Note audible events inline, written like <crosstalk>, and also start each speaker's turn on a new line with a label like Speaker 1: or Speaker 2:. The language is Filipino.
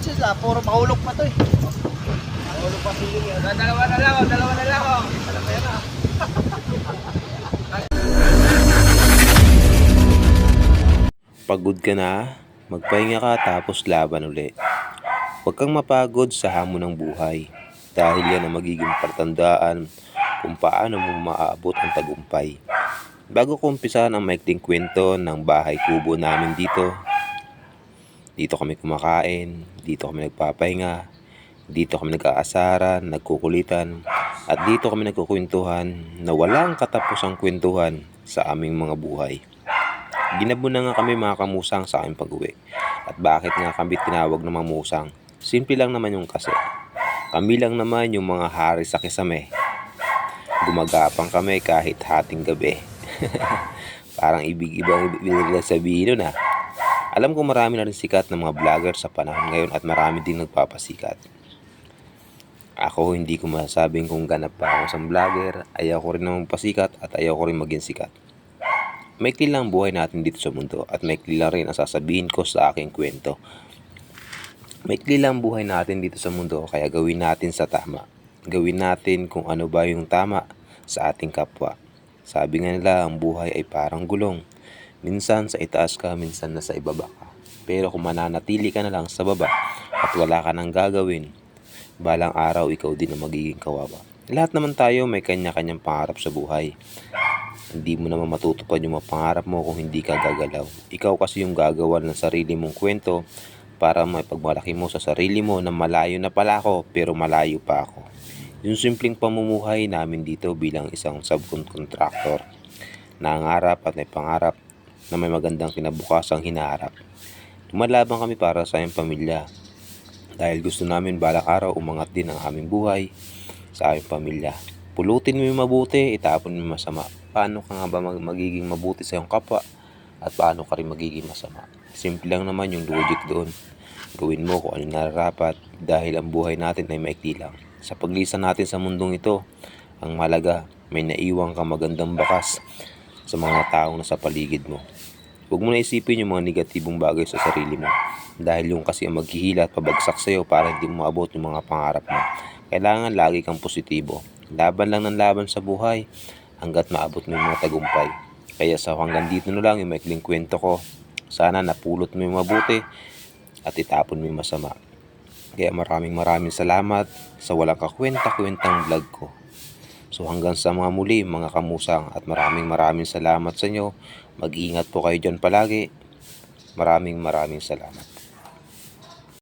Speaker 1: sila, puro mahulog pa to eh. Mahulog pa sila yan.
Speaker 2: Dalawa na lang, dalawa na lang. oh.
Speaker 1: Wala pera.
Speaker 3: Pagod ka na, magpahinga ka tapos laban uli. Huwag kang mapagod sa hamon ng buhay dahil yan ang magiging partandaan kung paano mo maaabot ang tagumpay. Bago ko umpisahan ang maikling kwento ng bahay kubo namin dito, dito kami kumakain, dito kami nagpapahinga, dito kami nag-aasaran, nagkukulitan, at dito kami nagkukwentuhan na walang katapusang kwentuhan sa aming mga buhay. Ginabo na nga kami mga kamusang sa aming pag-uwi. At bakit nga kami tinawag na mga musang? Simple lang naman yung kasi. Kami lang naman yung mga hari sa kisame. Gumagapang kami kahit hating gabi. <laughs> Parang ibig ibang ibig lang sabihin nun ah. Alam ko marami na rin sikat ng mga vlogger sa panahon ngayon at marami din nagpapasikat. Ako hindi ko masasabing kung ganap pa ako sa vlogger, ayaw ko rin naman pasikat at ayaw ko rin maging sikat. Maikli lang ang buhay natin dito sa mundo at maikli lang rin ang sasabihin ko sa aking kwento. Maikli lang ang buhay natin dito sa mundo kaya gawin natin sa tama. Gawin natin kung ano ba yung tama sa ating kapwa. Sabi nga nila ang buhay ay parang gulong. Minsan sa itaas ka, minsan nasa ibaba ka. Pero kung mananatili ka na lang sa baba at wala ka nang gagawin, balang araw ikaw din ang magiging kawawa. Lahat naman tayo may kanya-kanyang pangarap sa buhay. Hindi mo naman matutupad yung mga pangarap mo kung hindi ka gagalaw. Ikaw kasi yung gagawa ng sarili mong kwento para maipagmalaki mo sa sarili mo na malayo na pala ako pero malayo pa ako. Yung simpleng pamumuhay namin dito bilang isang subcontractor. Nangarap at may pangarap na may magandang kinabukasang hinaharap. Tumalabang kami para sa aming pamilya dahil gusto namin balang araw umangat din ang aming buhay sa aming pamilya. Pulutin mo yung mabuti, itapon mo yung masama. Paano ka nga ba mag- magiging mabuti sa iyong kapwa? At paano ka rin magiging masama? Simple lang naman yung logic doon. Gawin mo kung ano yung nararapat dahil ang buhay natin ay maikli lang. Sa paglisan natin sa mundong ito, ang malaga, may naiwang kang magandang bakas sa mga taong nasa paligid mo. Huwag mo na isipin yung mga negatibong bagay sa sarili mo dahil yung kasi ang maghihila at pabagsak sa'yo para hindi mo maabot yung mga pangarap mo. Kailangan lagi kang positibo. Laban lang ng laban sa buhay hanggat maabot mo yung mga tagumpay. Kaya sa hanggang dito na lang yung maikling kwento ko. Sana napulot mo yung mabuti at itapon mo yung masama. Kaya maraming maraming salamat sa walang kakwenta-kwentang vlog ko. So hanggang sa mga muli mga kamusang at maraming maraming salamat sa inyo. Mag-iingat po kayo dyan palagi. Maraming maraming salamat.